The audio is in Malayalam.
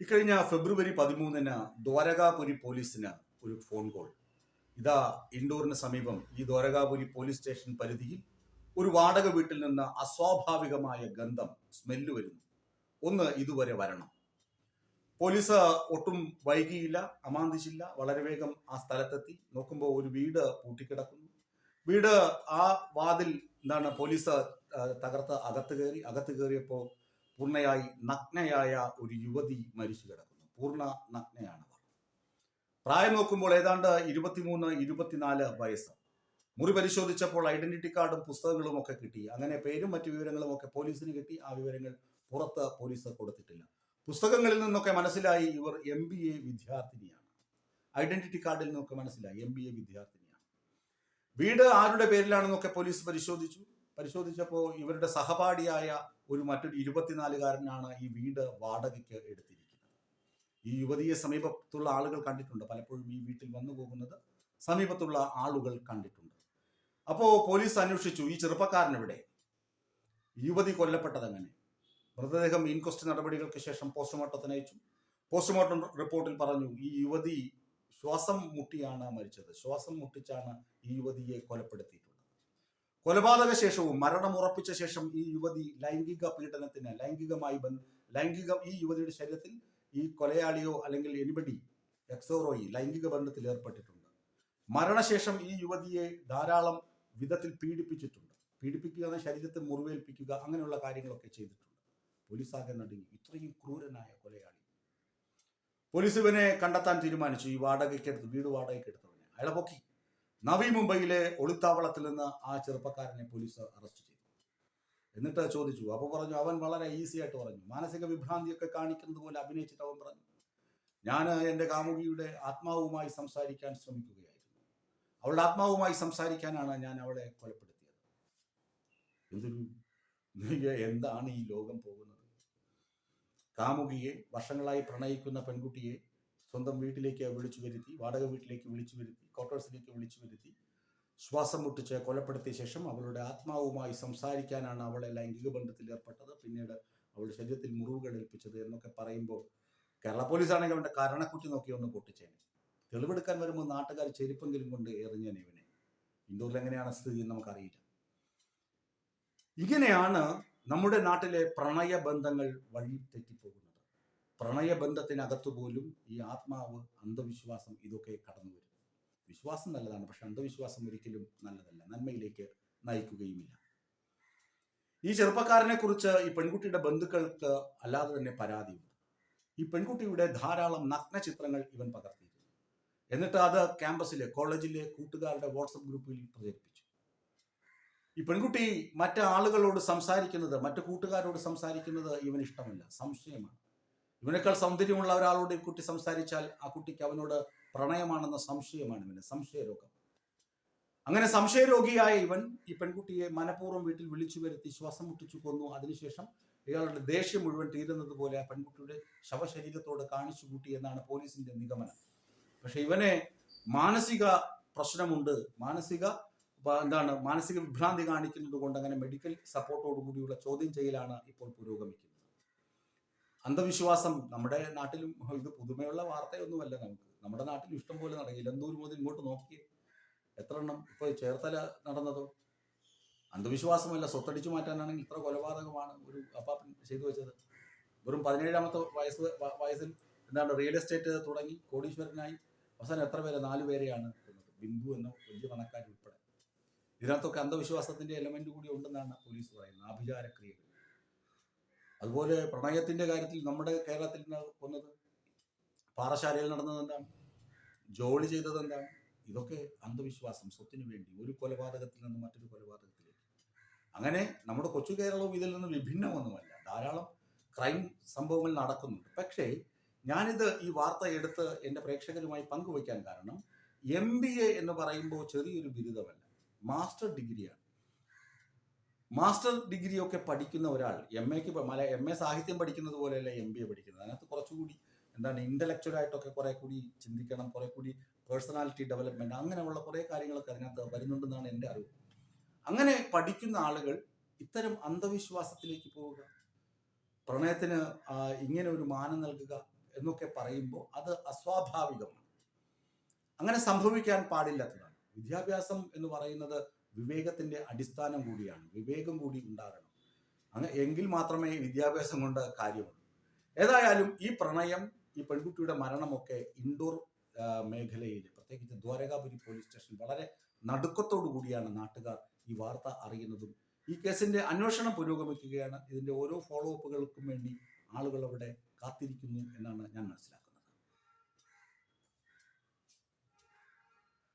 ഇക്കഴിഞ്ഞ ഫെബ്രുവരി പതിമൂന്നിന് ദ്വാരകാപുരി പോലീസിന് ഒരു ഫോൺ കോൾ. ഇതാ ഇൻഡോറിന് സമീപം ഈ ദ്വാരകാപുരി പോലീസ് സ്റ്റേഷൻ പരിധിയിൽ ഒരു വാടക വീട്ടിൽ നിന്ന് അസ്വാഭാവികമായ ഗന്ധം സ്മെല്ല് വരുന്നു. ഒന്ന് ഇതുവരെ വരണം. പോലീസ് ഒട്ടും വൈകിയില്ല അമാന്തിച്ചില്ല. വളരെ വേഗം ആ സ്ഥലത്തെത്തി. നോക്കുമ്പോൾ ഒരു വീട് പൂട്ടിക്കിടക്കുന്നു. വീട് ആ വാതിൽ എന്താണ് പോലീസ് തകർത്ത് അകത്ത് കയറി അകത്ത് കയറിയപ്പോൾ പൂർണയായി നഗ്നയായ ഒരു യുവതി മരിച്ചു കിടക്കുന്നു. പൂർണ നഗ്നയാണ് അവർ പ്രായം നോക്കുമ്പോൾ ഏതാണ്ട് ഇരുപത്തിമൂന്ന് ഇരുപത്തിനാല് വയസ്സ്. മുറി പരിശോധിച്ചപ്പോൾ ഐഡന്റിറ്റി കാർഡും പുസ്തകങ്ങളും ഒക്കെ കിട്ടി. അങ്ങനെ പേരും മറ്റു വിവരങ്ങളും ഒക്കെ പോലീസിന് കിട്ടി. ആ വിവരങ്ങൾ പുറത്ത് പോലീസ് കൊടുത്തിട്ടില്ല. പുസ്തകങ്ങളിൽ നിന്നൊക്കെ മനസ്സിലായി ഇവർ എം ബി എ വിദ്യാർത്ഥിനിയാണ്. ഐഡന്റിറ്റി കാർഡിൽ നിന്നൊക്കെ മനസ്സിലായി എം ബി എ വിദ്യാർത്ഥിനിയാണ്. വീട് ആരുടെ പേരിലാണെന്നൊക്കെ പോലീസ് പരിശോധിച്ചു. പരിശോധിച്ചപ്പോൾ ഇവരുടെ സഹപാഠിയായ ഒരു മറ്റൊരു ഇരുപത്തിനാലുകാരനാണ് ഈ വീട് വാടകയ്ക്ക് എടുത്തിരിക്കുന്നത്. ഈ യുവതിയെ സമീപത്തുള്ള ആളുകൾ കണ്ടിട്ടുണ്ട്. പലപ്പോഴും ഈ വീട്ടിൽ വന്നു പോകുന്നത് സമീപത്തുള്ള ആളുകൾ കണ്ടിട്ടുണ്ട്. അപ്പോൾ പോലീസ് അന്വേഷിച്ചു ഈ ചെറുപ്പക്കാരനെവിടെ? യുവതി കൊല്ലപ്പെട്ടത് എങ്ങനെ മൃതദേഹം ഇൻക്വസ്റ്റ് നടപടികൾക്ക് ശേഷം പോസ്റ്റ്മോർട്ടത്തിന് അയച്ചു. പോസ്റ്റ്മോർട്ടം റിപ്പോർട്ടിൽ പറഞ്ഞു ഈ യുവതി ശ്വാസം മുട്ടിയാണ് മരിച്ചത്. ശ്വാസം മുട്ടിച്ചാണ് ഈ യുവതിയെ കൊലപ്പെടുത്തിയിട്ടുള്ളത്. കൊലപാതക ശേഷവും മരണം ഉറപ്പിച്ച ശേഷം ഈ യുവതി ലൈംഗിക പീഡനത്തിന് ലൈംഗികമായി ബന്ധ ലൈംഗിക ഈ യുവതിയുടെ ശരീരത്തിൽ ഈ കൊലയാളിയോ അല്ലെങ്കിൽ എനിബടി എക്സോറോയി ലൈംഗിക ബന്ധത്തിൽ ഏർപ്പെട്ടിട്ടുണ്ട്. മരണശേഷം ഈ യുവതിയെ ധാരാളം വിധത്തിൽ പീഡിപ്പിച്ചിട്ടുണ്ട്. പീഡിപ്പിക്കുക എന്ന ശരീരത്തിൽ മുറിവേൽപ്പിക്കുക അങ്ങനെയുള്ള കാര്യങ്ങളൊക്കെ ചെയ്തിട്ടുണ്ട്. പോലീസ് ആകെ നടുങ്ങി. ഇത്രയും ക്രൂരനായ കൊലയാളി. പോലീസ് ഇവനെ കണ്ടെത്താൻ തീരുമാനിച്ചു. ഈ വാടകയ്ക്ക് എടുത്ത് വീട് വാടകയ്ക്ക് എടുത്തവനെ അയാളെ പൊക്കി. നവി മുംബൈയിലെ ഒളിത്താവളത്തിൽ നിന്ന് ആ ചെറുപ്പക്കാരനെ പോലീസ് അറസ്റ്റ് ചെയ്തു. എന്നിട്ട് ചോദിച്ചു അപ്പൊ പറഞ്ഞു അവൻ വളരെ ഈസി ആയിട്ട് പറഞ്ഞു. മാനസിക വിഭ്രാന്തിയൊക്കെ കാണിക്കുന്നത് പോലെ അഭിനയിച്ചിട്ട് അവൻ പറഞ്ഞു. ഞാൻ എന്റെ കാമുകിയുടെ ആത്മാവുമായി സംസാരിക്കാൻ ശ്രമിക്കുകയായിരുന്നു. അവളുടെ ആത്മാവുമായി സംസാരിക്കാനാണ് ഞാൻ അവളെ കൊലപ്പെടുത്തിയത്. എന്തൊരു എന്താണ് ഈ ലോകം പോകുന്നത്? കാമുകിയെ വർഷങ്ങളായി പ്രണയിക്കുന്ന പെൺകുട്ടിയെ സ്വന്തം വീട്ടിലേക്ക് വിളിച്ചു വരുത്തി വാടക വീട്ടിലേക്ക് വിളിച്ചു വരുത്തി ക്വാർട്ടേഴ്സിലേക്ക് വിളിച്ചു വരുത്തി ശ്വാസം മുട്ടിച്ച് കൊലപ്പെടുത്തിയ ശേഷം അവളുടെ ആത്മാവുമായി സംസാരിക്കാനാണ് അവളെ ലൈംഗിക ബന്ധത്തിൽ ഏർപ്പെട്ടത്. പിന്നീട് അവളുടെ ശരീരത്തിൽ മുറിവുകൾ ഏൽപ്പിച്ചത് എന്നൊക്കെ പറയുമ്പോൾ കേരള പോലീസ് ആണെങ്കിൽ അവന്റെ കരണക്കുറ്റി നോക്കി ഒന്ന് പൊട്ടിച്ചേനെ. തെളിവെടുക്കാൻ വരുമ്പോൾ നാട്ടുകാർ ചെരുപ്പെങ്കിലും കൊണ്ട് എറിഞ്ഞേനെ ഇവനെ. ഇൻഡോറിൽ എങ്ങനെയാണ് സ്ഥിതി എന്ന് നമുക്കറിയില്ല. ഇങ്ങനെയാണ് നമ്മുടെ നാട്ടിലെ പ്രണയ ബന്ധങ്ങൾ വഴി തെറ്റിപ്പോകുന്നത് പ്രണയബന്ധത്തിനകത്തു പോലും ഈ ആത്മാവ് അന്ധവിശ്വാസം ഇതൊക്കെ കടന്നു വരും. വിശ്വാസം നല്ലതാണ് പക്ഷെ അന്ധവിശ്വാസം ഒരിക്കലും നല്ലതല്ല. നന്മയിലേക്ക് നയിക്കുകയുമില്ല. ഈ ചെറുപ്പക്കാരനെ കുറിച്ച് ഈ പെൺകുട്ടിയുടെ ബന്ധുക്കൾക്ക് അല്ലാതെ തന്നെ പരാതിയുണ്ട്. ഈ പെൺകുട്ടിയുടെ ധാരാളം നഗ്ന ചിത്രങ്ങൾ ഇവൻ പകർത്തിയിരുന്നു എന്നിട്ട് അത് ക്യാമ്പസിലെ കോളേജിലെ കൂട്ടുകാരുടെ വാട്സപ്പ് ഗ്രൂപ്പിൽ പ്രചരിപ്പിച്ചു. ഈ പെൺകുട്ടി മറ്റു ആളുകളോട് സംസാരിക്കുന്നത് മറ്റു കൂട്ടുകാരോട് സംസാരിക്കുന്നത് ഇവന് ഇഷ്ടമല്ല. സംശയമാണ്. ഇവനേക്കാൾ സൗന്ദര്യമുള്ള ഒരാളോട് ഈ കുട്ടി സംസാരിച്ചാൽ ആ കുട്ടിക്ക് അവനോട് പ്രണയമാണെന്ന സംശയമാണ് ഇവന് സംശയരോഗം. അങ്ങനെ സംശയരോഗിയായ ഇവൻ ഈ പെൺകുട്ടിയെ മനഃപൂർവം വീട്ടിൽ വിളിച്ചു വരുത്തി ശ്വാസം മുട്ടിച്ചു കൊന്നു. അതിനുശേഷം ഇയാളുടെ ദേഷ്യം മുഴുവൻ തീരുന്നത് പോലെ ആ പെൺകുട്ടിയുടെ ശവശരീരത്തോട് കാണിച്ചു കൂട്ടി എന്നാണ് പോലീസിന്റെ നിഗമനം. പക്ഷെ ഇവനെ മാനസിക പ്രശ്നമുണ്ട്. മാനസിക എന്താണ്? മാനസിക വിഭ്രാന്തി കാണിക്കുന്നത് കൊണ്ട് അങ്ങനെ മെഡിക്കൽ സപ്പോർട്ടോടുകൂടിയുള്ള ചോദ്യം ചെയ്യലാണ് ഇപ്പോൾ പുരോഗമിക്കുന്നത്. അന്ധവിശ്വാസം നമ്മുടെ നാട്ടിലും ഇത് പുതുമയുള്ള വാർത്തയൊന്നുമല്ല നമുക്ക്. നമ്മുടെ നാട്ടിൽ ഇഷ്ടം പോലെ നടക്കും ഇലന്തൂർ മുതൽ ഇങ്ങോട്ട് നോക്കിയേ. എത്ര എണ്ണം ഇപ്പൊ ചേർത്തല നടന്നതോ? അന്ധവിശ്വാസമല്ല സ്വത്തടിച്ചു മാറ്റാനാണെങ്കിൽ ഇത്ര കൊലപാതകമാണ് ഒരു അപ്പാപ്പൻ ചെയ്തു വെച്ചത്. വെറും പതിനേഴാമത്തെ വയസ്സ് വയസ്സിൽ എന്താണ് റിയൽ എസ്റ്റേറ്റ് തുടങ്ങി കോടീശ്വരനായി അവസാനം എത്ര പേരെ? നാലു പേരെയാണ് ബിന്ദു എന്ന വലിയ പണക്കാർ ഉൾപ്പെടെ. ഇതിനകത്തൊക്കെ അന്ധവിശ്വാസത്തിന്റെ എലമെന്റ് കൂടി ഉണ്ടെന്നാണ് പോലീസ് പറയുന്നത്. ആഭിചാരക്രിയകൾ അതുപോലെ പ്രണയത്തിന്റെ കാര്യത്തിൽ നമ്മുടെ കേരളത്തിൽ വന്നത് പാറശാലയിൽ നടന്നത് എന്താണ്? ജോലി ചെയ്തത് എന്താണ്? ഇതൊക്കെ അന്ധവിശ്വാസം സ്വത്തിനു വേണ്ടി ഒരു കൊലപാതകത്തിൽ നിന്ന് മറ്റൊരു കൊലപാതകത്തിലേക്ക്. അങ്ങനെ നമ്മുടെ കൊച്ചു കേരളവും ഇതിൽ നിന്ന് വിഭിന്നമൊന്നുമല്ല. ധാരാളം ക്രൈം സംഭവങ്ങൾ നടക്കുന്നുണ്ട്. പക്ഷേ ഞാനിത് ഈ വാർത്ത എടുത്ത് എന്റെ പ്രേക്ഷകരുമായി പങ്കുവയ്ക്കാൻ കാരണം എം ബി എ എന്ന് പറയുമ്പോൾ ചെറിയൊരു ബിരുദമല്ല. മാസ്റ്റർ ഡിഗ്രിയാണ് മാസ്റ്റർ ഡിഗ്രി ഒക്കെ പഠിക്കുന്ന ഒരാൾ എം എക്ക് മല എം എ സാഹിത്യം പഠിക്കുന്നത് പോലെയല്ല എം ബി എ പഠിക്കുന്നത്. അതിനകത്ത് കുറച്ചുകൂടി എന്താണ് ഇന്റലക്ച്വൽ ആയിട്ടൊക്കെ കുറെ കൂടി ചിന്തിക്കണം കുറെ കൂടി പേഴ്സണാലിറ്റി ഡെവലപ്മെന്റ് അങ്ങനെയുള്ള കുറെ കാര്യങ്ങളൊക്കെ അതിനകത്ത് വരുന്നുണ്ടെന്നാണ് എന്റെ അറിവ്. അങ്ങനെ പഠിക്കുന്ന ആളുകൾ ഇത്തരം അന്ധവിശ്വാസത്തിലേക്ക് പോവുക പ്രണയത്തിന് ഇങ്ങനെ ഒരു മാനം നൽകുക എന്നൊക്കെ പറയുമ്പോൾ അത് അസ്വാഭാവികമാണ്. അങ്ങനെ സംഭവിക്കാൻ പാടില്ലാത്തതാണ്. വിദ്യാഭ്യാസം എന്ന് പറയുന്നത് വിവേകത്തിന്റെ അടിസ്ഥാനം കൂടിയാണ്. വിവേകം കൂടി ഉണ്ടാകണം. അങ്ങനെ എങ്കിൽ മാത്രമേ വിദ്യാഭ്യാസം കൊണ്ട് കാര്യമുള്ളൂ. ഏതായാലും ഈ പ്രണയം ഈ പെൺകുട്ടിയുടെ മരണമൊക്കെ ഇൻഡോർ മേഖലയിൽ പ്രത്യേകിച്ച് ദ്വാരകാപുരി പോലീസ് സ്റ്റേഷൻ വളരെ നടുക്കത്തോടു കൂടിയാണ് നാട്ടുകാർ ഈ വാർത്ത അറിയുന്നതും. ഈ കേസിന്റെ അന്വേഷണം പുരോഗമിക്കുകയാണ്. ഇതിന്റെ ഓരോ ഫോളോ അപ്പുകൾക്കും വേണ്ടി ആളുകൾ അവിടെ കാത്തിരിക്കുന്നു എന്നാണ് ഞാൻ മനസ്സിലാക്കുന്നത്.